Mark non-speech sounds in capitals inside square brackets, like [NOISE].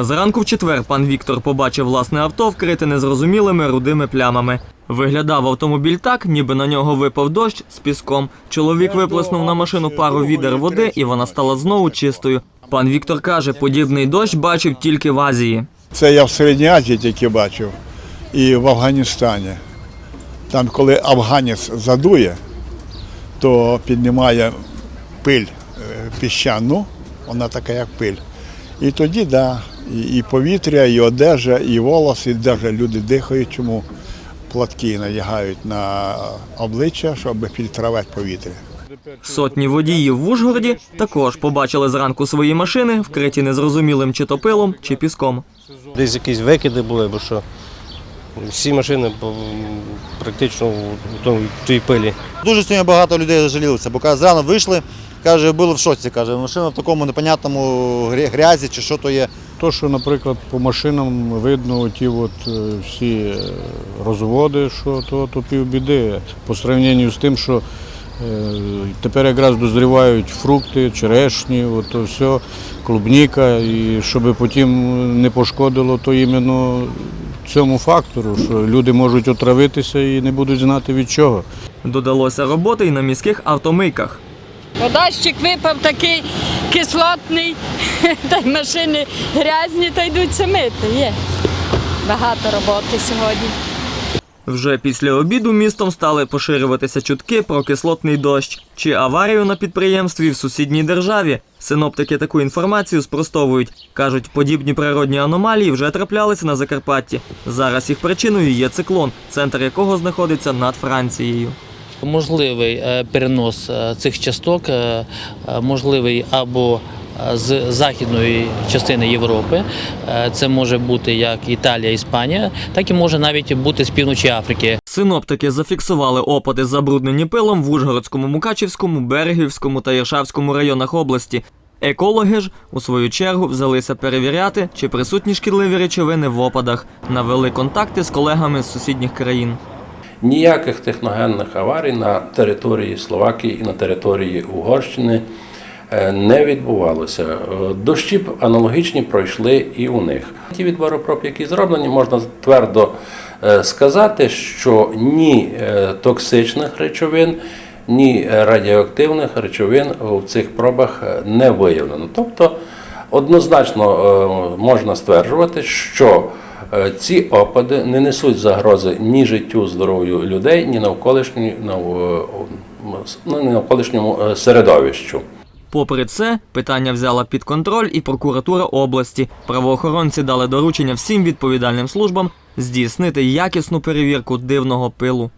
Зранку в четвер пан Віктор побачив власне авто вкрите незрозумілими рудими плямами. Виглядав автомобіль так, ніби на нього випав дощ з піском. Чоловік виплеснув на машину пару відер води, і вона стала знову чистою. Пан Віктор каже, подібний дощ бачив тільки в Азії. Це я в Середній Азії тільки бачив і в Афганістані. Там, коли афганець задує, то піднімає пиль е, піщану, вона така, як пиль. І тоді, да, і, і повітря, і одежа, і волос, і одежа люди дихають, чому платки надягають на обличчя, щоб фільтрувати повітря. Сотні водіїв в Ужгороді також побачили зранку свої машини, вкриті незрозумілим чи то пилом, чи піском. Десь якісь викиди були, бо що всі машини практично в тій пилі. Дуже сьогодні багато людей жалілися, бо каже, зрано вийшли, каже, були в шоці. Каже, машина в такому непонятному грязі чи що то є. То, що, наприклад, по машинам видно оті от е, всі е, розводи, що то, то півбіди. По сравненню з тим, що е, тепер якраз дозрівають фрукти, черешні, от то все, клубніка, і щоб потім не пошкодило, то іменно цьому фактору, що люди можуть отравитися і не будуть знати від чого. Додалося роботи й на міських автомийках. Дощик випав такий кислотний, [LAUGHS] та й машини грязні, та йдуть мити. Є багато роботи сьогодні. Вже після обіду містом стали поширюватися чутки про кислотний дощ чи аварію на підприємстві в сусідній державі. Синоптики таку інформацію спростовують. Кажуть, подібні природні аномалії вже траплялися на Закарпатті. Зараз їх причиною є циклон, центр якого знаходиться над Францією. Можливий е, перенос е, цих часток е, можливий або з західної частини Європи, це може бути як Італія, Іспанія, так і може навіть бути з півночі Африки. Синоптики зафіксували опади, забруднені пилом в Ужгородському, Мукачівському, Берегівському та Іршавському районах області. Екологи ж, у свою чергу, взялися перевіряти, чи присутні шкідливі речовини в опадах, навели контакти з колегами з сусідніх країн. Ніяких техногенних аварій на території Словакії і на території Угорщини е, не відбувалося. Е, Дощі аналогічні пройшли і у них. Ті відбори проб, які зроблені, можна твердо е, сказати, що ні токсичних речовин, ні радіоактивних речовин у цих пробах не виявлено. Тобто однозначно можна стверджувати, що ці опади не несуть загрози ні життю, здоров'ю людей, ні навколишньому, ну, навколишньому е, середовищу. Попри це, питання взяла під контроль і прокуратура області. Правоохоронці дали доручення всім відповідальним службам здійснити якісну перевірку дивного пилу.